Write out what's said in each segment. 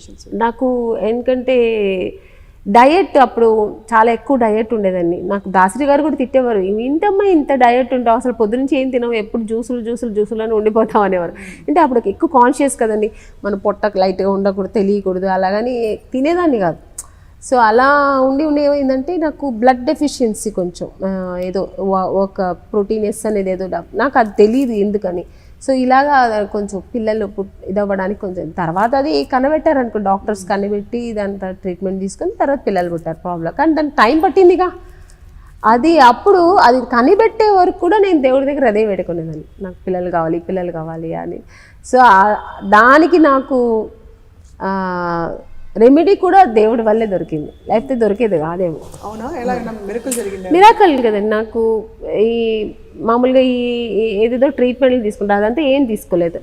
Complications నాకు ఎందుకంటే diet అప్పుడు చాలా ఎక్కువ డయట్ ఉండేదండి. నాకు దాసరి గారు కూడా తిట్టేవారు. ఇంతమ్మా ఇంత డయట్ ఉంటావు? అసలు పొద్దునుంచి ఏం తినవు? ఎప్పుడు జ్యూసులు జ్యూసులు జ్యూసులు అని ఉండిపోతావు అనేవారు. అంటే అప్పుడు ఎక్కువ కాన్షియస్ కదండి. మన పొట్టకు లైట్గా ఉండకూడదు తెలియకూడదు అలాగని తినేదాన్ని కాదు. సో అలా ఉండి ఉండి ఏమైందంటే నాకు బ్లడ్ డెఫిషియన్సీ కొంచెం ఏదో ఒక ప్రోటీనెస్ అనేది ఏదో నాకు అది తెలియదు ఎందుకని. సో ఇలాగా కొంచెం పిల్లలు పుట్ ఇదవ్వడానికి కొంచెం తర్వాత అది కనబెట్టారు అనుకో డాక్టర్స్ కనిపెట్టి ఇదంతా ట్రీట్మెంట్ తీసుకొని తర్వాత పిల్లలు పుట్టారు ప్రాబ్లం. కానీ దానికి టైం పట్టిందిగా. అది అప్పుడు అది కనిపెట్టే వరకు కూడా నేను దేవుడి దగ్గర అదే పెట్టుకునేదాన్ని నాకు పిల్లలు కావాలి పిల్లలు కావాలి అని. సో దానికి నాకు రెమెడీ కూడా దేవుడి వల్లే దొరికింది. లేకపోతే దొరికేది కాదేమో. మెరుకులు కదండి. నాకు ఈ మామూలుగా ఈ ఏదేదో ట్రీట్మెంట్లు తీసుకుంటా అదంతా ఏం తీసుకోలేదు.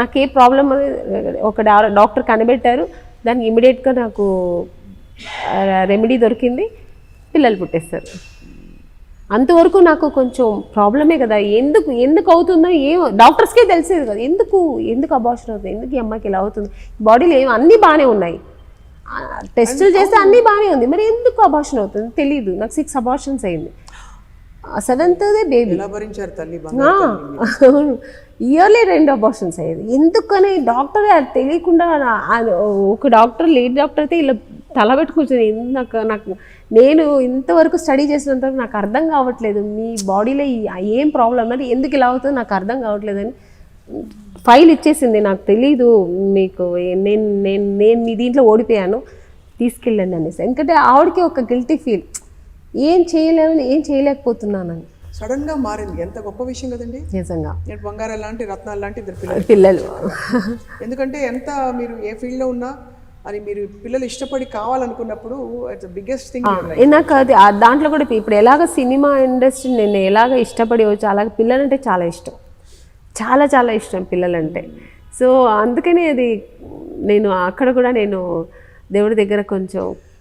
నాకు ఏ ప్రాబ్లం ఒక డాక్టర్ కనిపెట్టారు. దానికి ఇమీడియట్గా నాకు రెమెడీ దొరికింది. పిల్లలు పుట్టేస్తారు. అంతవరకు నాకు కొంచెం ప్రాబ్లమే కదా. ఎందుకు ఎందుకు అవుతుందో ఏం డాక్టర్స్కే తెలిసేది కదా. ఎందుకు ఎందుకు అబార్షన్ అవుతుంది? ఎందుకు ఈ అమ్మాయికి ఇలా అవుతుంది? బాడీలో ఏం అన్నీ బాగానే ఉన్నాయి. టెస్టులు చేస్తే అన్నీ బాగానే ఉంది. మరి ఎందుకు అబార్షన్ అవుతుంది? తెలియదు నాకు సిక్స్ అబార్షన్స్ అయింది. సెవెంత్దే బేబీ? ఇయర్లీ రెండు అబార్షన్స్ అయ్యేది. ఎందుకని డాక్టర్ అది తెలియకుండా ఒక డాక్టర్ లేడీ డాక్టర్ అయితే ఇలా తల పెట్టుకుంటుంది నాకు నాకు నేను ఇంతవరకు స్టడీ చేసినంత నాకు అర్థం కావట్లేదు. మీ బాడీలో ఏం ప్రాబ్లం అంటే ఎందుకు ఇలా అవుతుందో? నాకు అర్థం కావట్లేదని ఫైల్ ఇచ్చేసింది నాకు తెలీదు మీకు నేను నేను నేను మీ దీంట్లో ఓడిపోయాను తీసుకెళ్ళండి అనేసి. ఎందుకంటే ఆవిడకి ఒక గిల్టీ ఫీల్ ఏం చేయలేమని ఏం చేయలేకపోతున్నానని. సడన్గా మారింది. ఎంత గొప్ప విషయం కదండి. నిజంగా. బంగారం లాంటి రత్నాలు లాంటి ఇద్దరు పిల్లలు. పిల్లలు. ఎందుకంటే ఎంత మీరు ఏ ఫీల్డ్లో ఉన్నా అది మీరు పిల్లలు ఇష్టపడి కావాలనుకున్నప్పుడు ఇట్స్ బిగ్గెస్ట్ థింగ్ నాకు అది దాంట్లో కూడా ఇప్పుడు ఎలాగ సినిమా ఇండస్ట్రీ నేను ఎలాగ ఇష్టపడి వచ్చి అలాగే పిల్లలంటే చాలా ఇష్టం. చాలా చాలా ఇష్టం పిల్లలంటే. సో అందుకని అది నేను అక్కడ కూడా నేను దేవుడి దగ్గర కొంచెం